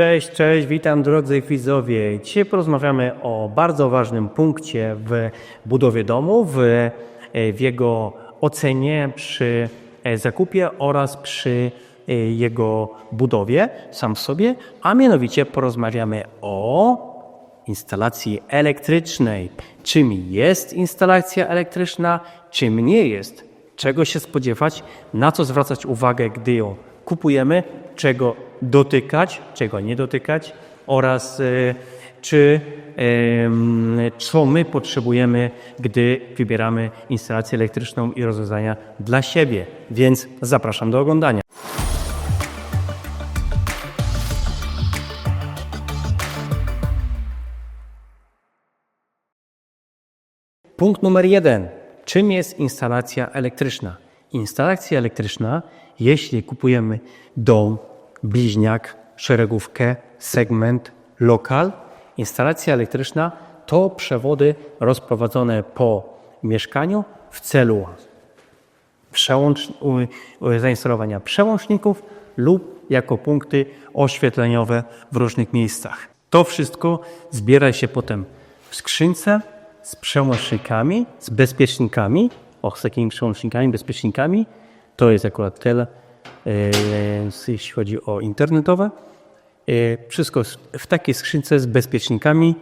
Cześć, cześć, witam drodzy widzowie. Dzisiaj porozmawiamy o bardzo ważnym punkcie w budowie domu, w, e, w jego ocenie przy e, zakupie oraz przy e, jego budowie sam w sobie, a mianowicie porozmawiamy o instalacji elektrycznej. Czym jest instalacja elektryczna, czym nie jest, czego się spodziewać, na co zwracać uwagę, gdy ją kupujemy, czego dotykać, czego nie dotykać oraz e, czy co my potrzebujemy, gdy wybieramy instalację elektryczną i rozwiązania dla siebie. Więc zapraszam do oglądania. Punkt numer jeden. Czym jest instalacja elektryczna? Instalacja elektryczna, jeśli kupujemy dom, bliźniak, szeregówkę, segment, lokal, instalacja elektryczna to przewody rozprowadzone po mieszkaniu w celu przełącz, zainstalowania przełączników lub jako punkty oświetleniowe w różnych miejscach. To wszystko zbiera się potem w skrzynce z przełącznikami, z bezpiecznikami, o, z takimi przełącznikami, bezpiecznikami. To jest akurat tyle, jeśli chodzi o internetowe. E, Wszystko w takiej skrzynce z bezpiecznikami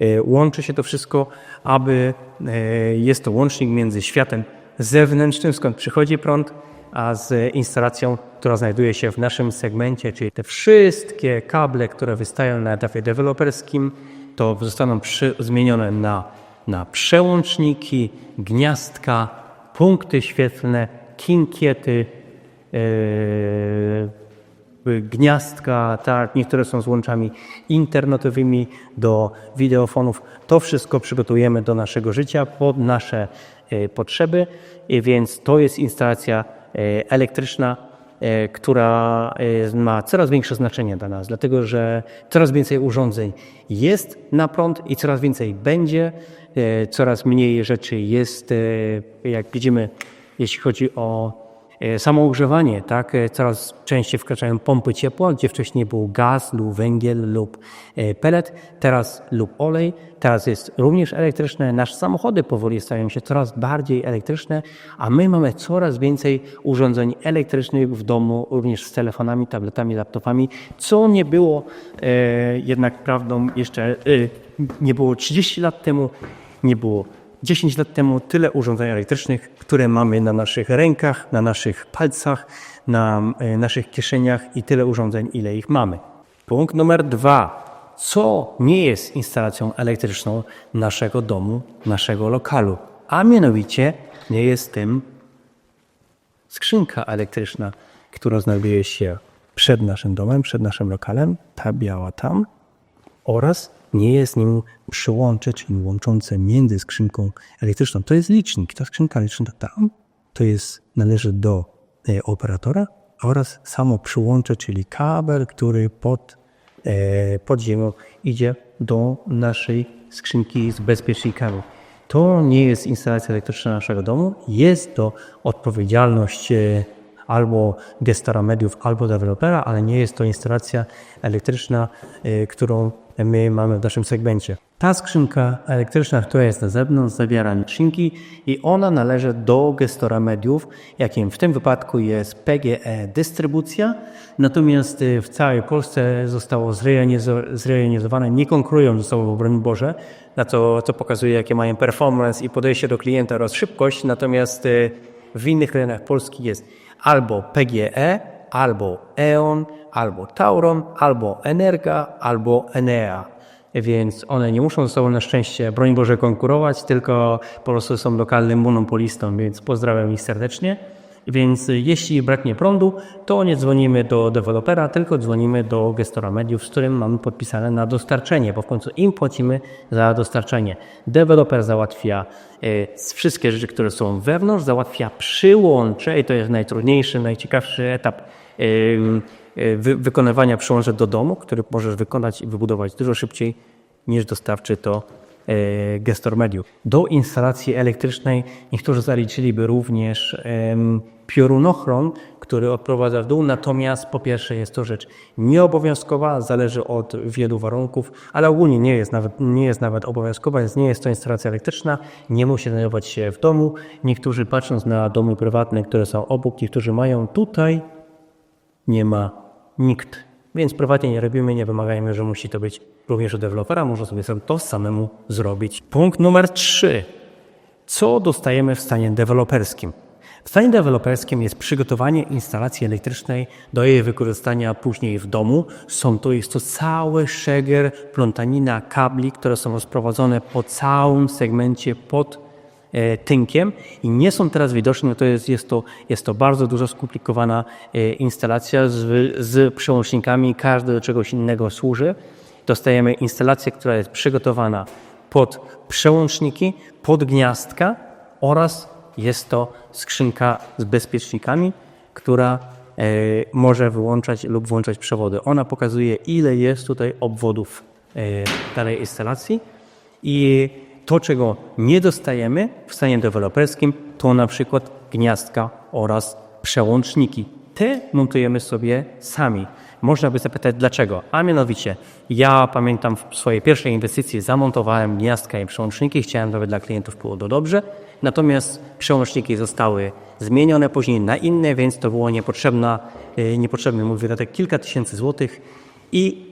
e, łączy się to wszystko, aby e, jest to łącznik między światem zewnętrznym, skąd przychodzi prąd, a z instalacją, która znajduje się w naszym segmencie, czyli te wszystkie kable, które wystają na etapie deweloperskim, to zostaną przy, zmienione na, na przełączniki, gniazdka, punkty świetlne, kinkiety, e, gniazdka, tak, niektóre są z łączami internetowymi do wideofonów. To wszystko przygotujemy do naszego życia pod nasze e, potrzeby, więc to jest instalacja e, elektryczna, e, która e, ma coraz większe znaczenie dla nas, dlatego że coraz więcej urządzeń jest na prąd i coraz więcej będzie, e, coraz mniej rzeczy jest, e, jak widzimy, jeśli chodzi o E, Samo ogrzewanie, tak? e, Coraz częściej wkraczają pompy ciepła, gdzie wcześniej był gaz lub węgiel lub e, pelet, teraz lub olej, teraz jest również elektryczne. Nasze samochody powoli stają się coraz bardziej elektryczne, a my mamy coraz więcej urządzeń elektrycznych w domu, również z telefonami, tabletami, laptopami, co nie było e, jednak prawdą jeszcze, e, nie było 30 lat temu, nie było 10 lat temu tyle urządzeń elektrycznych, które mamy na naszych rękach, na naszych palcach, na e, naszych kieszeniach i tyle urządzeń, ile ich mamy. Punkt numer dwa. Co nie jest instalacją elektryczną naszego domu, naszego lokalu? A mianowicie nie jest tym skrzynka elektryczna, która znajduje się przed naszym domem, przed naszym lokalem, ta biała tam, oraz nie jest nim przyłącze, czyli łączące między skrzynką elektryczną. To jest licznik. Ta skrzynka elektryczna tam to jest, należy do e, operatora oraz samo przyłącze, czyli kabel, który pod, e, pod ziemią idzie do naszej skrzynki z bezpiecznikami. To nie jest instalacja elektryczna naszego domu, jest to odpowiedzialność e, albo gestora mediów, albo dewelopera, ale nie jest to instalacja elektryczna, y, którą my mamy w naszym segmencie. Ta skrzynka elektryczna, która jest na zewnątrz, zawiera liczniki i ona należy do gestora mediów, jakim w tym wypadku jest PGE Dystrybucja. Natomiast y, w całej Polsce zostało zrejonizowane, nie konkurują ze sobą, broń Boże, na co, co pokazuje, jakie mają performance i podejście do klienta oraz szybkość. Natomiast y, w innych rejonach Polski jest albo PGE, albo E.ON, albo Tauron, albo Energa, albo Enea. Więc one nie muszą ze sobą na szczęście, broń Boże, konkurować, tylko po prostu są lokalnym monopolistą, więc pozdrawiam ich serdecznie. Więc jeśli braknie prądu, to nie dzwonimy do dewelopera, tylko dzwonimy do gestora mediów, z którym mamy podpisane na dostarczenie, bo w końcu im płacimy za dostarczenie. Deweloper załatwia e, wszystkie rzeczy, które są wewnątrz, załatwia przyłącze i to jest najtrudniejszy, najciekawszy etap wy, wykonywania przyłączy do domu, który możesz wykonać i wybudować dużo szybciej niż dostawczy to gestor mediów. Do instalacji elektrycznej niektórzy zaliczyliby również piorunochron, który odprowadza w dół, natomiast po pierwsze jest to rzecz nieobowiązkowa, zależy od wielu warunków, ale ogólnie nie jest nawet, nie jest nawet obowiązkowa, więc nie jest to instalacja elektryczna, nie musi znajdować się w domu. Niektórzy patrząc na domy prywatne, które są obok, niektórzy mają tutaj, nie ma nikt. Więc prywatnie nie robimy, nie wymagajmy, że musi to być również u dewelopera, można sobie to samemu zrobić. Punkt numer 3. Co dostajemy w stanie deweloperskim? W stanie deweloperskim jest przygotowanie instalacji elektrycznej do jej wykorzystania później w domu. Są to, jest to cały szeger, plątanina kabli, które są rozprowadzone po całym segmencie pod tynkiem i nie są teraz widoczne. To jest, jest, to, jest to bardzo dużo skomplikowana e, instalacja z, z przełącznikami, każdy do czegoś innego służy. Dostajemy instalację, która jest przygotowana pod przełączniki, pod gniazdka oraz jest to skrzynka z bezpiecznikami, która e, może wyłączać lub włączać przewody. Ona pokazuje, ile jest tutaj obwodów e, danej instalacji i to, czego nie dostajemy w stanie deweloperskim, to na przykład gniazdka oraz przełączniki. Te montujemy sobie sami. Można by zapytać dlaczego. A mianowicie, ja pamiętam w swojej pierwszej inwestycji zamontowałem gniazdka i przełączniki, chciałem, żeby dla klientów było to dobrze. Natomiast przełączniki zostały zmienione później na inne, więc to było niepotrzebna, e, niepotrzebny mój wydatek kilka tysięcy złotych. I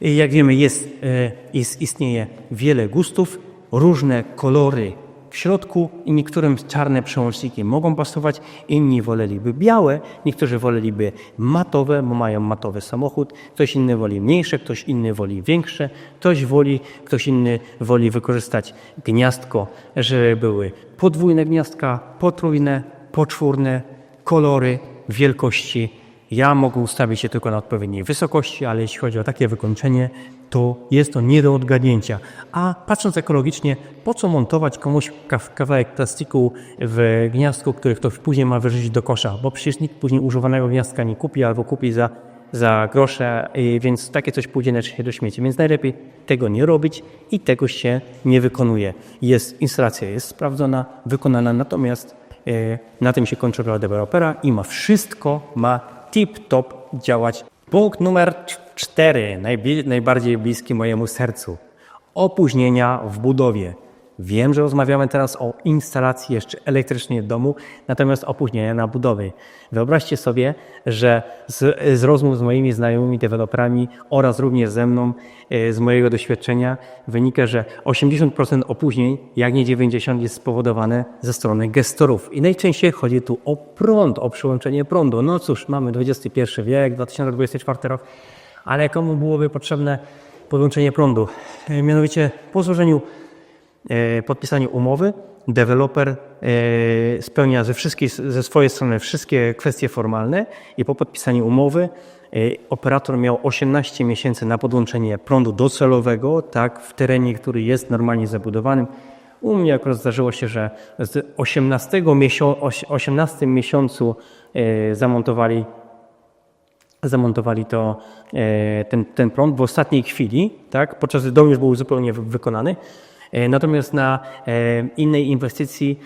jak wiemy, jest, e, jest, istnieje wiele gustów, różne kolory w środku i niektórym czarne przełączniki mogą pasować, inni woleliby białe, niektórzy woleliby matowe, bo mają matowy samochód, ktoś inny woli mniejsze, ktoś inny woli większe, ktoś woli, ktoś inny woli wykorzystać gniazdko, żeby były podwójne gniazdka, potrójne, poczwórne, kolory, wielkości. Ja mogę ustawić się tylko na odpowiedniej wysokości, ale jeśli chodzi o takie wykończenie, to jest to nie do odgadnięcia. A patrząc ekologicznie, po co montować komuś kawałek plastiku w gniazdku, który ktoś później ma wyrzucić do kosza, bo przecież nikt później używanego gniazdka nie kupi albo kupi za, za grosze, więc takie coś pójdzie na się do śmieci. Więc najlepiej tego nie robić i tego się nie wykonuje. Jest, instalacja jest sprawdzona, wykonana, natomiast e, na tym się kończy rola dewelopera i ma wszystko, ma tip-top działać. Punkt numer cztery, najbardziej bliski mojemu sercu. Opóźnienia w budowie. Wiem, że rozmawiamy teraz o instalacji jeszcze elektrycznej w domu, natomiast opóźnienia na budowie. Wyobraźcie sobie, że z, z rozmów z moimi znajomymi deweloperami oraz również ze mną, e, z mojego doświadczenia, wynika, że 80% opóźnień, jak nie 90%, jest spowodowane ze strony gestorów. I najczęściej chodzi tu o prąd, o przyłączenie prądu. No cóż, mamy XXI wiek, 2024 rok, ale komu byłoby potrzebne podłączenie prądu? E, mianowicie po złożeniu E, podpisaniu umowy deweloper e, spełnia ze, ze swojej strony wszystkie kwestie formalne i po podpisaniu umowy operator miał 18 miesięcy na podłączenie prądu docelowego, tak, w terenie, który jest normalnie zabudowanym. U mnie akurat zdarzyło się, że z 18, miesiąc, 18 miesiącu zamontowali, zamontowali to, ten, ten prąd w ostatniej chwili, tak, podczas gdy dom już był zupełnie wykonany. E, natomiast na e, innej inwestycji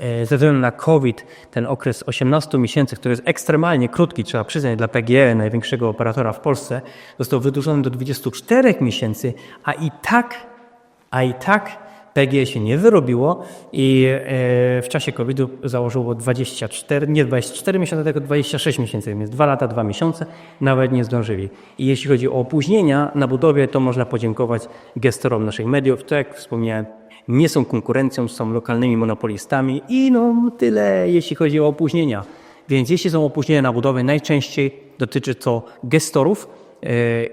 e, ze względu na COVID, ten okres 18 miesięcy, który jest ekstremalnie krótki, trzeba przyznać, dla PGE, największego operatora w Polsce, został wydłużony do 24 miesięcy, a i tak, a i tak PGE się nie wyrobiło i e, w czasie COVID-u założyło 24, nie 24 miesiące, tylko 26 miesięcy, więc 2 lata, 2 miesiące, nawet nie zdążyli. I jeśli chodzi o opóźnienia na budowie, to można podziękować gestorom naszych mediów. Tak jak wspomniałem, nie są konkurencją, są lokalnymi monopolistami i no tyle, jeśli chodzi o opóźnienia. Więc jeśli są opóźnienia na budowie, najczęściej dotyczy to gestorów,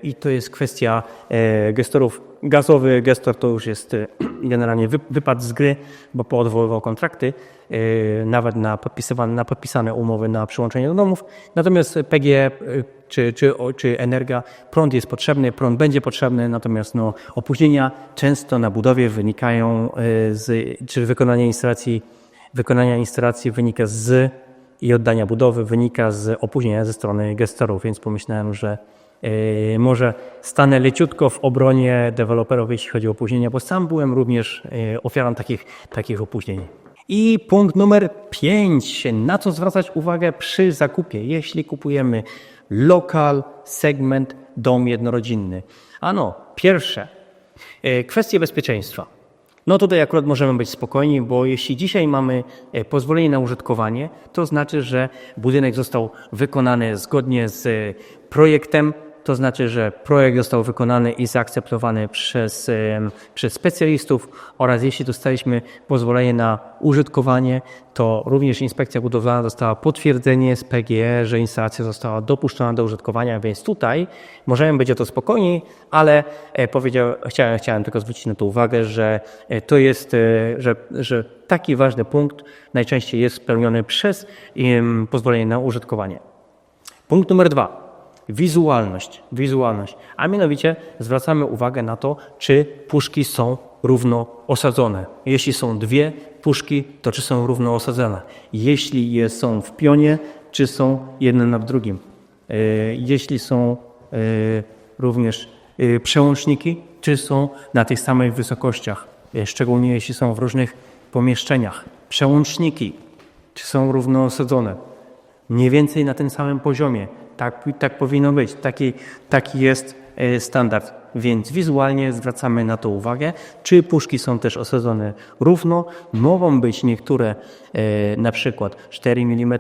i to jest kwestia e, gestorów. Gazowy gestor to już jest e, generalnie wypad z gry, bo poodwoływał kontrakty, nawet na podpisywane, na podpisane umowy na przyłączenie do domów. Natomiast PGE czy, czy, czy Energa, prąd jest potrzebny, prąd będzie potrzebny, natomiast no, opóźnienia często na budowie wynikają z, czy wykonanie instalacji, wykonania instalacji wynika z i oddania budowy wynika z opóźnienia ze strony gestorów, więc pomyślałem, że E, Może stanę leciutko w obronie deweloperów, jeśli chodzi o opóźnienia, bo sam byłem również e, ofiarą takich, takich opóźnień. I punkt numer 5. Na co zwracać uwagę przy zakupie, jeśli kupujemy lokal, segment, dom jednorodzinny? Ano, pierwsze, e, kwestie bezpieczeństwa. No tutaj akurat możemy być spokojni, bo jeśli dzisiaj mamy pozwolenie na użytkowanie, to znaczy, że budynek został wykonany zgodnie z projektem, to znaczy, że projekt został wykonany i zaakceptowany przez, przez specjalistów oraz jeśli dostaliśmy pozwolenie na użytkowanie, to również inspekcja budowlana dostała potwierdzenie z PGE, że instalacja została dopuszczona do użytkowania, więc tutaj możemy być o to spokojni, ale e, powiedział, chciałem, chciałem tylko zwrócić na to uwagę, że e, to jest, e, że, że taki ważny punkt najczęściej jest spełniony przez pozwolenie na użytkowanie. Punkt numer dwa. Wizualność. Wizualność. A mianowicie zwracamy uwagę na to, czy puszki są równo osadzone. Jeśli są dwie puszki, to czy są równo osadzone. Jeśli je są w pionie, czy są jedne nad drugim. E, Jeśli są e, również e, przełączniki, czy są na tych samych wysokościach. Szczególnie jeśli są w różnych pomieszczeniach. Przełączniki, czy są równo osadzone mniej więcej na tym samym poziomie. Tak, tak powinno być. Taki, taki jest e, standard. Więc wizualnie zwracamy na to uwagę, czy puszki są też osadzone równo. Mogą być niektóre e, na przykład 4 mm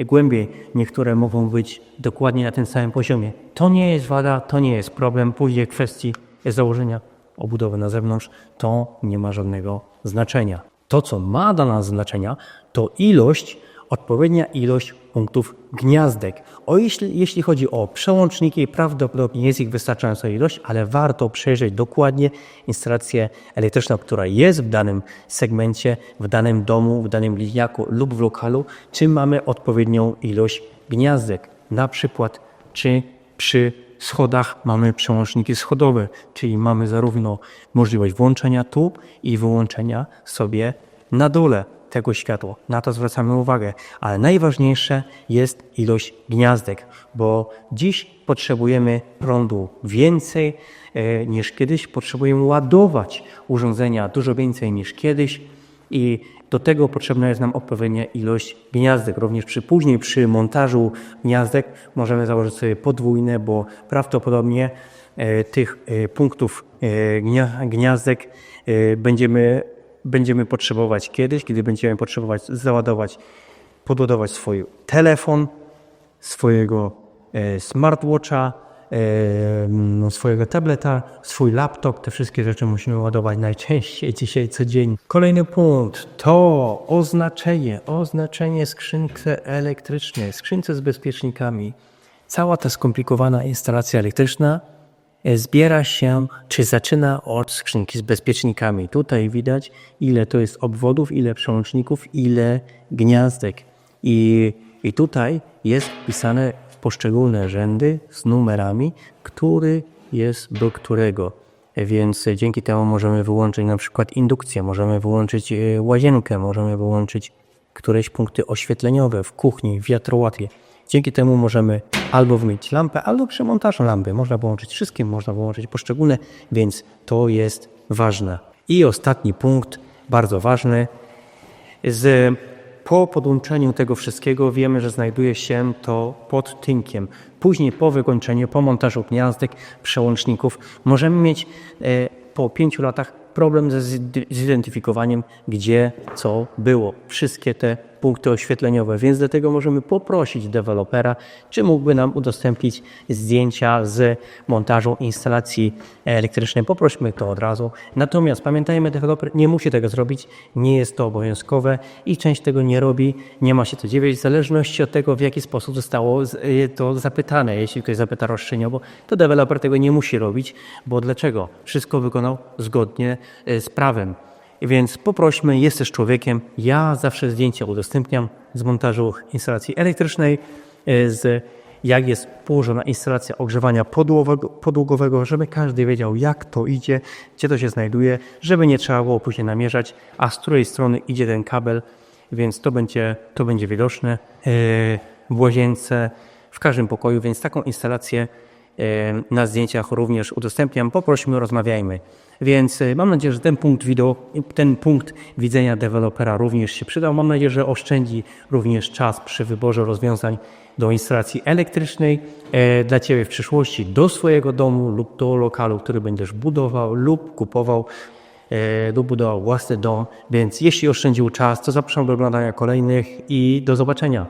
głębiej, niektóre mogą być dokładnie na tym samym poziomie. To nie jest wada, to nie jest problem. Później kwestii założenia obudowy na zewnątrz, to nie ma żadnego znaczenia. To, co ma dla nas znaczenia, to ilość, odpowiednia ilość punktów gniazdek. O jeśli, jeśli chodzi o przełączniki, prawdopodobnie jest ich wystarczająca ilość, ale warto przejrzeć dokładnie instalację elektryczną, która jest w danym segmencie, w danym domu, w danym liniaku lub w lokalu, czy mamy odpowiednią ilość gniazdek. Na przykład, czy przy schodach mamy przełączniki schodowe, czyli mamy zarówno możliwość włączenia tu i wyłączenia sobie na dole tego światła. Na to zwracamy uwagę. Ale najważniejsze jest ilość gniazdek, bo dziś potrzebujemy prądu więcej e, niż kiedyś. Potrzebujemy ładować urządzenia dużo więcej niż kiedyś i do tego potrzebna jest nam odpowiednia ilość gniazdek. Również przy później przy montażu gniazdek możemy założyć sobie podwójne, bo prawdopodobnie e, tych e, punktów gnia- gniazdek będziemy, będziemy potrzebować kiedyś, kiedy będziemy potrzebować załadować, podładować swój telefon, swojego e, smartwatcha, e, no, swojego tableta, swój laptop. Te wszystkie rzeczy musimy ładować najczęściej dzisiaj codziennie. Kolejny punkt to oznaczenie. Oznaczenie skrzynce elektrycznej, skrzynce z bezpiecznikami. Cała ta skomplikowana instalacja elektryczna zbiera się, czy zaczyna od skrzynki z bezpiecznikami. Tutaj widać, ile to jest obwodów, ile przełączników, ile gniazdek. I, i tutaj jest wpisane poszczególne rzędy z numerami, który jest do którego. Więc dzięki temu możemy wyłączyć na przykład indukcję, możemy wyłączyć e, łazienkę, możemy wyłączyć któreś punkty oświetleniowe w kuchni, w wiatrołatie. Dzięki temu możemy albo wymienić lampę, albo przy montażu lampy. Można połączyć wszystkie, można połączyć poszczególne, więc to jest ważne. I ostatni punkt, bardzo ważny. Z, po podłączeniu tego wszystkiego wiemy, że znajduje się to pod tynkiem. Później po wykończeniu, po montażu gniazdek, przełączników możemy mieć e, po pięciu latach problem ze zid- zidentyfikowaniem, gdzie co było. Wszystkie te punkty oświetleniowe, więc dlatego możemy poprosić dewelopera, czy mógłby nam udostępnić zdjęcia z montażu instalacji elektrycznej. Poprośmy to od razu. Natomiast pamiętajmy, deweloper nie musi tego zrobić, nie jest to obowiązkowe i część tego nie robi. Nie ma się co dziwić, w zależności od tego, w jaki sposób zostało y, to zapytane. Jeśli ktoś zapyta roszczeniowo, to deweloper tego nie musi robić, bo dlaczego? Wszystko wykonał zgodnie y, z prawem. Więc poprośmy, jesteś człowiekiem. Ja zawsze zdjęcia udostępniam z montażu instalacji elektrycznej, y, z jak jest położona instalacja ogrzewania podłogowego, żeby każdy wiedział, jak to idzie, gdzie to się znajduje, żeby nie trzeba było później namierzać, a z której strony idzie ten kabel, więc to będzie, to będzie widoczne yy, w łazience, w każdym pokoju, więc taką instalację na zdjęciach również udostępniam. Poprośmy, rozmawiajmy. Więc e, mam nadzieję, że ten punkt wideo, ten punkt widzenia dewelopera również się przydał. Mam nadzieję, że oszczędzi również czas przy wyborze rozwiązań do instalacji elektrycznej e, dla Ciebie w przyszłości do swojego domu lub do lokalu, który będziesz budował lub kupował e, lub budował własny dom. Więc jeśli oszczędził czas, to zapraszam do oglądania kolejnych i do zobaczenia.